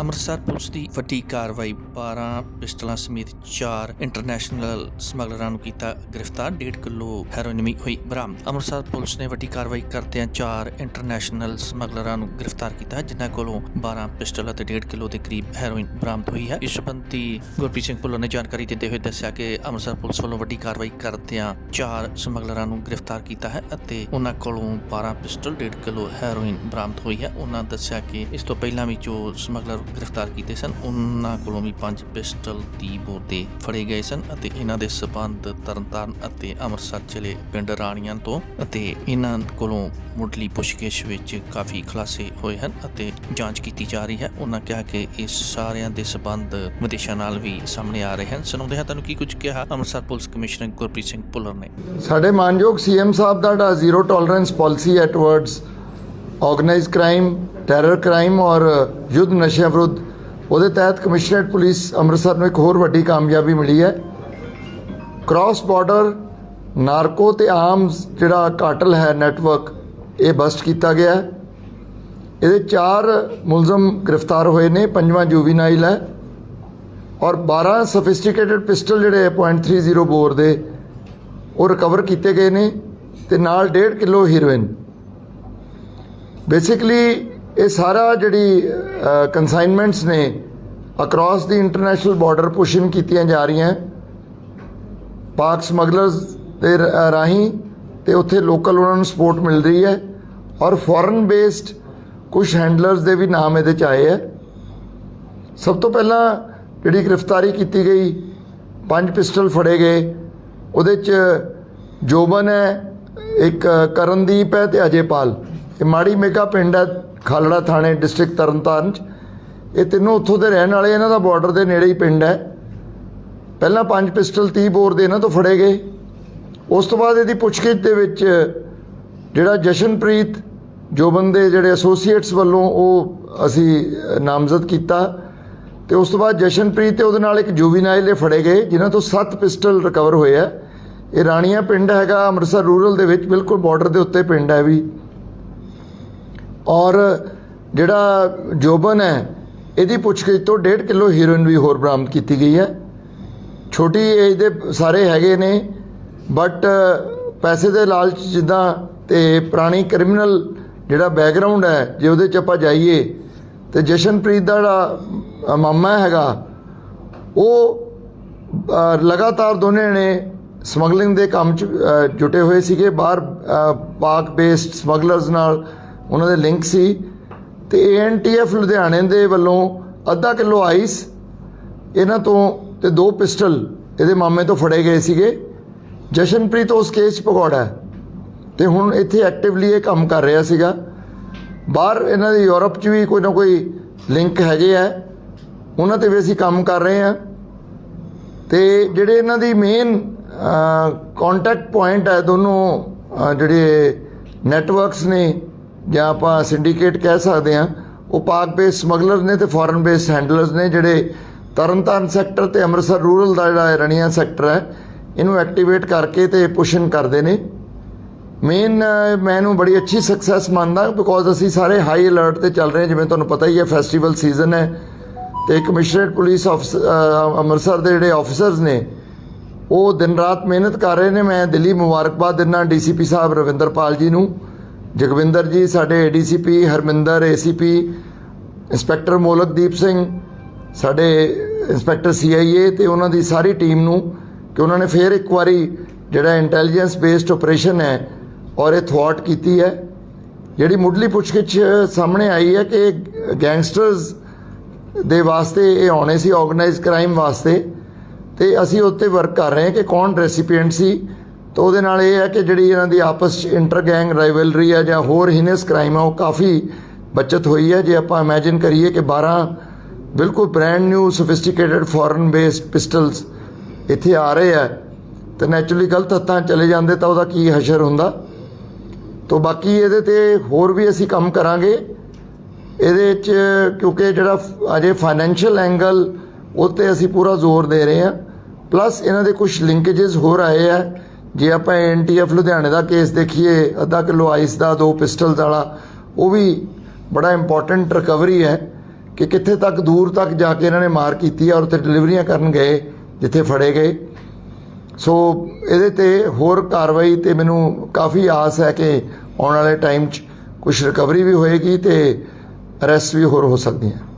Amritsar police ਦੀ ਵੱਡੀ ਕਾਰਵਾਈ 12 ਪਿਸਟਲਾਂ ਸਮੇਤ 4 ਇੰਟਰਨੈਸ਼ਨਲ ਸਮਗਲਰਾਂ ਨੂੰ ਕੀਤਾ ਗ੍ਰਿਫਤਾਰ 1.5 ਕਿਲੋ ਹੈਰੋਇਨ ਵੀ ਹੋਈ ਬਰਾਮਦ। ਅੰਮ੍ਰਿਤਸਰ ਪੁਲਿਸ ਨੇ ਵੱਡੀ ਕਾਰਵਾਈ ਕਰਦਿਆਂ 4 ਇੰਟਰਨੈਸ਼ਨਲ ਸਮਗਲਰਾਂ ਨੂੰ ਗ੍ਰਿਫਤਾਰ ਕੀਤਾ, ਜਿਨ੍ਹਾਂ ਕੋਲੋਂ 12 ਪਿਸਟਲ ਅਤੇ 1.5 ਕਿਲੋ ਦੇ ਕਰੀਬ ਹੈਰੋਇਨ ਬਰਾਮਦ ਹੋਈ ਹੈ। ਇਸ ਸੰਬੰਧੀ ਗੁਰਪ੍ਰੀਤ ਸਿੰਘ ਭੁੱਲਰ ਨੇ ਜਾਣਕਾਰੀ ਦਿੰਦੇ ਹੋਏ ਦੱਸਿਆ ਕਿ ਅੰਮ੍ਰਿਤਸਰ ਪੁਲਿਸ ਵੱਲੋਂ ਵੱਡੀ ਕਾਰਵਾਈ ਕਰਦਿਆਂ 4 ਸਮਗਲਰਾਂ ਨੂੰ ਗ੍ਰਿਫਤਾਰ ਕੀਤਾ ਹੈ ਅਤੇ ਉਹਨਾਂ ਕੋਲੋਂ 12 ਪਿਸਟਲ 1.5 ਕਿਲੋ ਹੈਰੋਇਨ ਬਰਾਮਦ ਹੋਈ ਹੈ। ਉਹਨਾਂ ਦੱਸਿਆ ਕਿ ਇਸ ਤੋਂ ਪਹਿਲਾਂ ਵੀ ਜੋ ਸਮਗਲਰ ਗ੍ਰਿਫਤਾਰ ਕੀਤੇ ਸਨ। ਉਹਨਾਂ ਕੋਲੋਂ ਵੀ 5 ਪਿਸਟਲ ਦੀ ਬੋਤੇ ਫੜੇ ਗਏ ਸਨ ਅਤੇ ਇਹਨਾਂ ਦੇ ਸਬੰਧ ਤਰਨਤਾਰਨ ਅਤੇ ਅੰਮ੍ਰਿਤਸਰ ਜ਼ਿਲ੍ਹੇ ਪਿੰਡ ਰਾਣੀਆਂ ਤੋਂ ਅਤੇ ਇਹਨਾਂ ਕੋਲੋਂ ਮੁੱਢਲੀ ਪੁੱਛਗਿੱਛ ਵਿੱਚ ਕਾਫੀ ਖੁਲਾਸੇ ਹੋਏ ਹਨ ਅਤੇ ਜਾਂਚ ਕੀਤੀ ਜਾ ਰਹੀ ਹੈ। ਉਹਨਾਂ ਕਿਹਾ ਕਿ ਇਸ ਸਾਰਿਆਂ ਦੇ ਸਬੰਧ ਵਿਦੇਸ਼ਾਂ ਨਾਲ ਵੀ ਸਾਹਮਣੇ ਆ ਰਹੇ ਹਨ। ਸੁਣਾਉਂਦੇ ਹਾਂ ਤੁਹਾਨੂੰ ਕੀ ਕੁਝ ਕਿਹਾ, ਅੰਮ੍ਰਿਤਸਰ ਪੁਲਿਸ ਕਮਿਸ਼ਨਰ ਗੁਰਪ੍ਰੀਤ ਸਿੰਘ ਭੁੱਲਰ ਨੇ। ਸਾਡੇ ਮਾਨਯੋਗ ਸੀਐਮ ਸਾਹਿਬ ਦਾ ਜ਼ੀਰੋ ਟੋਲਰੈਂਸ ਪਾਲਿਸੀ ਹੈ towards organised crime terror crime ਔਰ ਯੁੱਧ ਨਸ਼ਿਆਂ ਵਿਰੁੱਧ, ਉਹਦੇ ਤਹਿਤ ਕਮਿਸ਼ਨਰੇਟ ਪੁਲਿਸ ਅੰਮ੍ਰਿਤਸਰ ਨੂੰ ਇੱਕ ਹੋਰ ਵੱਡੀ ਕਾਮਯਾਬੀ ਮਿਲੀ ਹੈ। ਕ੍ਰਾਸ ਬਾਰਡਰ ਨਾਰਕੋ ਤੇ ਆਰਮਸ ਜਿਹੜਾ ਕਾਟਲ ਹੈ ਨੈਟਵਰਕ ਇਹ ਬਸਟ ਕੀਤਾ ਗਿਆ ਹੈ। ਇਹਦੇ ਚਾਰ ਮੁਲਜ਼ਮ ਗ੍ਰਿਫਤਾਰ ਹੋਏ ਨੇ, ਪੰਜਵਾਂ ਜੂਵੀਨਾਈਲ ਹੈ। ਔਰ 12 ਸਫਿਸਟੀਕੇਟਡ ਪਿਸਟਲ ਜਿਹੜੇ .30 ਬੋਰ ਦੇ, ਉਹ ਰਿਕਵਰ ਕੀਤੇ ਗਏ ਨੇ ਤੇ ਨਾਲ 1.5 ਕਿਲੋ ਹੀਰੋਇਨ ਬੇਸਿਕਲੀ ਇਹ ਸਾਰਾ ਜਿਹੜੀ ਕਨਸਾਈਨਮੈਂਟਸ ਨੇ across the international border pushing ਕੀਤੀਆਂ ਜਾ ਰਹੀਆਂ। ਪਾਕ ਸਮਗਲਰਸ ਦੇ ਰਾਹੀਂ ਤੇ ਉੱਥੇ ਲੋਕਲ ਉਹਨਾਂ ਨੂੰ ਸਪੋਰਟ ਮਿਲ ਰਹੀ ਹੈ। ਔਰ ਫੋਰਨ ਬੇਸਡ ਕੁਝ ਹੈਂਡਲਰਸ ਦੇ ਵੀ ਨਾਮ ਇਹਦੇ ਚ ਆਏ ਹੈ। ਸਭ ਤੋਂ ਪਹਿਲਾਂ ਜਿਹੜੀ ਗ੍ਰਿਫਤਾਰੀ ਕੀਤੀ ਗਈ, ਪੰਜ ਪਿਸਟਲ ਫੜੇ ਗਏ। ਉਹਦੇ ਚ ਜੋਬਨ ਹੈ, ਇੱਕ ਕਰਨਦੀਪ ਹੈ ਤੇ ਅਜੇਪਾਲ। ਇਹ ਮਾੜੀ ਮੇਕਾ ਪਿੰਡ ਹੈ, ਖਾਲੜਾ ਥਾਣੇ, ਡਿਸਟ੍ਰਿਕਟ ਤਰਨਤਾਰਨ ਚ। ਇਹ ਤਿੰਨੋਂ ਉੱਥੋਂ ਦੇ ਰਹਿਣ ਵਾਲੇ, ਇਹਨਾਂ ਦਾ ਬਾਰਡਰ ਦੇ ਨੇੜੇ ਹੀ ਪਿੰਡ ਹੈ। ਪਹਿਲਾਂ ਪੰਜ ਪਿਸਟਲ 30 ਬੋਰ ਦੇ ਇਹਨਾਂ ਤੋਂ ਫੜੇ ਗਏ। ਉਸ ਤੋਂ ਬਾਅਦ ਇਹਦੀ ਪੁੱਛਗਿੱਛ ਦੇ ਵਿੱਚ ਜਿਹੜਾ ਜਸ਼ਨਪ੍ਰੀਤ ਜੋਬਨ ਦੇ ਜਿਹੜੇ ਐਸੋਸੀਏਟਸ ਵੱਲੋਂ ਉਹ ਅਸੀਂ ਨਾਮਜ਼ਦ ਕੀਤਾ। ਤੇ ਉਸ ਤੋਂ ਬਾਅਦ ਜਸ਼ਨਪ੍ਰੀਤ ਤੇ ਉਹਦੇ ਨਾਲ ਇੱਕ ਜੂਵੀਨਾਈਲ ਇਹ ਫੜੇ ਗਏ, ਜਿਨ੍ਹਾਂ ਤੋਂ 7 ਪਿਸਟਲ ਰਿਕਵਰ ਹੋਏ ਆ ਇਹ ਰਾਣੀਆਂ ਪਿੰਡ ਹੈਗਾ, ਅੰਮ੍ਰਿਤਸਰ ਰੂਰਲ ਦੇ ਵਿੱਚ, ਬਿਲਕੁਲ ਬਾਰਡਰ ਦੇ ਉੱਤੇ ਪਿੰਡ ਹੈ ਵੀ। ਔਰ ਜਿਹੜਾ ਜੋਬਨ ਹੈ, ਇਹਦੀ ਪੁੱਛਗਿੱਛ ਤੋਂ 1.5 ਕਿਲੋ ਹੀਰੋਇਨ ਵੀ ਹੋਰ ਬਰਾਮਦ ਕੀਤੀ ਗਈ ਹੈ। ਛੋਟੀ ਏਜ ਦੇ ਸਾਰੇ ਹੈਗੇ ਨੇ ਬਟ ਪੈਸੇ ਦੇ ਲਾਲਚ ਜਿੱਦਾਂ ਤੇ ਪੁਰਾਣੀ ਕ੍ਰਿਮੀਨਲ ਜਿਹੜਾ ਬੈਕਗ੍ਰਾਉਂਡ ਹੈ, ਜੇ ਉਹਦੇ ਚ ਆਪਾਂ ਜਾਈਏ, ਤੇ ਜਸ਼ਨਪ੍ਰੀਤ ਦਾ ਜਿਹੜਾ ਮਾਮਾ ਹੈਗਾ, ਉਹ ਲਗਾਤਾਰ ਦੋਨੇ ਨੇ ਸਮਗਲਿੰਗ ਦੇ ਕੰਮ ਚ ਜੁਟੇ ਹੋਏ ਸੀਗੇ। ਬਾਹਰ ਪਾਕ ਬੇਸਡ ਸਮਗਲਰਸ ਨਾਲ ਉਹਨਾਂ ਦੇ ਲਿੰਕ ਸੀ। ਤੇ ਏਐਨਟੀਐਫ ਲੁਧਿਆਣੇ ਦੇ ਵੱਲੋਂ ਅੱਧਾ ਕਿਲੋ ਆਈਸ ਇਹਨਾਂ ਤੋਂ ਤੇ ਦੋ ਪਿਸਟਲ ਇਹਦੇ ਮਾਮੇ ਤੋਂ ਫੜੇ ਗਏ ਸੀਗੇ। ਜਸ਼ਨਪ੍ਰੀਤ ਉਸ ਕੇਸ 'ਚ ਭਗੌੜਾ ਹੈ। ਤੇ ਹੁਣ ਇੱਥੇ ਐਕਟਿਵਲੀ ਇਹ ਕੰਮ ਕਰ ਰਿਹਾ ਸੀਗਾ। ਬਾਹਰ ਇਹਨਾਂ ਦੇ ਯੂਰਪ 'ਚ ਵੀ ਕੋਈ ਨਾ ਕੋਈ ਲਿੰਕ ਹੈਗੇ ਆ। ਉਹਨਾਂ ਤੇ ਵੀ ਅਸੀਂ ਕੰਮ ਕਰ ਰਹੇ ਆ ਤੇ ਜਿਹੜੇ ਇਹਨਾਂ ਦੀ ਮੇਨ ਕੰਟੈਕਟ ਪੁਆਇੰਟ ਹੈ ਦੋਨੋਂ ਜਿਹੜੇ ਨੈਟਵਰਕਸ ਨੇ ਜਾਂ ਆਪਾਂ ਸਿੰਡੀਕੇਟ ਕਹਿ ਸਕਦੇ ਆ ਉਹ ਪਾਕ ਬੇਸ ਸਮਗਲਰ ਨੇ ਤੇ ਫੋਰਨ ਬੇਸ ਹੈਂਡਲਰਸ ਨੇ, ਜਿਹੜੇ ਤਰਨਤਾਰਨ ਸੈਕਟਰ ਤੇ ਅੰਮ੍ਰਿਤਸਰ ਰੂਰਲ ਦਾ ਜਿਹੜਾ ਰਣੀਆਂ ਸੈਕਟਰ ਹੈ, ਇਹਨੂੰ ਐਕਟੀਵੇਟ ਕਰਕੇ ਤੇ ਪੁਸ਼ਨ ਕਰਦੇ ਨੇ। ਮੇਨ ਮੈਂ ਇਹਨੂੰ ਬੜੀ ਅੱਛੀ ਸਕਸੈਸ ਮੰਨਦਾ ਬਿਕੋਜ਼ ਅਸੀਂ ਸਾਰੇ ਹਾਈ ਅਲਰਟ ਤੇ ਚੱਲ ਰਹੇ ਹਾਂ, ਜਿਵੇਂ ਤੁਹਾਨੂੰ ਪਤਾ ਹੀ ਹੈ ਫੈਸਟੀਵਲ ਸੀਜ਼ਨ ਹੈ, ਤੇ ਕਮਿਸ਼ਨਰੇਟ ਪੁਲਿਸ ਆਫ ਅੰਮ੍ਰਿਤਸਰ ਦੇ ਜਿਹੜੇ ਆਫੀਸਰਸ ਨੇ, ਉਹ ਦਿਨ ਰਾਤ ਮਿਹਨਤ ਕਰ ਰਹੇ ਨੇ। ਮੈਂ ਦਿੱਲੀ ਮੁਬਾਰਕਬਾਦ ਦਿੰਦਾ ਡੀਸੀਪੀ ਸਾਹਿਬ ਰਵਿੰਦਰਪਾਲ ਜੀ ਨੂੰ। ਜਗਵਿੰਦਰ ਜੀ, ਸਾਡੇ ADCP Harminder ACP inspector Molakdeep Singh, ਸਾਡੇ ਇੰਸਪੈਕਟਰ ਸੀਆਈਏ ਤੇ ਉਹਨਾਂ ਦੀ ਸਾਰੀ ਟੀਮ ਨੂੰ ਕਿ ਉਹਨਾਂ ਨੇ ਫੇਰ ਇੱਕ ਵਾਰੀ ਜਿਹੜਾ ਇੰਟੈਲੀਜੈਂਸ ਬੇਸਡ ਆਪਰੇਸ਼ਨ ਹੈ, ਔਰ ਇਹ ਥਵਾਟ ਕੀਤੀ ਹੈ। ਜਿਹੜੀ ਮੁੱਢਲੀ ਪੁੱਛਗਿੱਛ ਸਾਹਮਣੇ ਆਈ ਹੈ ਕਿ ਗੈਂਗਸਟਰਸ ਦੇ ਵਾਸਤੇ ਇਹ ਆਉਣੇ ਸੀ ਆਰਗੇਨਾਈਜ਼ ਕ੍ਰਾਈਮ ਵਾਸਤੇ। ਤੇ ਅਸੀਂ ਉੱਤੇ ਵਰਕ ਕਰ ਰਹੇ ਹਾਂ ਕਿ ਕੌਣ ਰੈਸੀਪੀਐਂਟ ਸੀ ਤਾਂ ਉਹਦੇ ਨਾਲ ਇਹ ਹੈ ਕਿ ਜਿਹੜੀ ਇਹਨਾਂ ਦੀ ਆਪਸ ਚ ਇੰਟਰ ਗੈਂਗ ਰਾਈਵਲਰੀ ਹੈ ਜਾਂ ਹੋਰ ਹੀਨਸ ਕ੍ਰਾਈਮ ਆ ਉਹ ਕਾਫੀ ਬਚਤ ਹੋਈ ਹੈ। ਜੇ ਆਪਾਂ ਇਮੇਜਿਨ ਕਰੀਏ ਕਿ 12 ਬਿਲਕੁਲ brand new sophisticated foreign based pistols ਇੱਥੇ ਆ ਰਹੇ ਆ ਤੇ ਨੈਚੁਰਲੀ ਗਲਤ ਹੱਥਾਂ ਚਲੇ ਜਾਂਦੇ ਤਾਂ ਉਹਦਾ ਕੀ ਹਸ਼ਰ ਹੁੰਦਾ? ਤੋਂ ਬਾਕੀ ਇਹਦੇ ਤੇ ਹੋਰ ਵੀ ਅਸੀਂ ਕੰਮ ਕਰਾਂਗੇ। ਇਹਦੇ 'ਚ ਕਿਉਂਕਿ ਜਿਹੜਾ ਅਜੇ ਫਾਈਨੈਂਸ਼ੀਅਲ ਐਂਗਲ ਉੱਤੇ ਅਸੀਂ ਪੂਰਾ ਜ਼ੋਰ ਦੇ ਰਹੇ ਹਾਂ। ਪਲੱਸ ਇਹਨਾਂ ਦੇ ਕੁਝ ਲਿੰਕੇजेस ਹੋਰ ਆਏ ਆ ਜੇ ਆਪਾਂ ਐਨਟੀਐਫ ਲੁਧਿਆਣੇ ਦਾ ਕੇਸ ਦੇਖੀਏ, ਅੱਧਾ ਕਿਲੋ ਆਈਸ ਦਾ, ਦੋ ਪਿਸਟਲਸ ਵਾਲਾ, ਉਹ ਵੀ ਬੜਾ ਇੰਪੋਰਟੈਂਟ ਰਿਕਵਰੀ ਹੈ ਕਿ ਕਿੱਥੇ ਤੱਕ ਦੂਰ ਤੱਕ ਜਾ ਕੇ ਇਹਨਾਂ ਨੇ ਮਾਰ ਕੀਤੀ ਔਰ ਤੇ ਡਿਲੀਵਰੀਆਂ ਕਰਨ ਗਏ, ਜਿੱਥੇ ਫੜੇ ਗਏ। ਸੋ ਇਹਦੇ ਤੇ ਹੋਰ ਕਾਰਵਾਈ ਤੇ ਮੈਨੂੰ ਕਾਫੀ ਆਸ ਹੈ ਕਿ ਆਉਣ ਵਾਲੇ ਟਾਈਮ 'ਚ ਕੁਝ ਰਿਕਵਰੀ ਵੀ ਹੋਏਗੀ ਤੇ ਅਰੈਸਟ ਵੀ ਹੋਰ ਹੋ ਸਕਦੀਆਂ।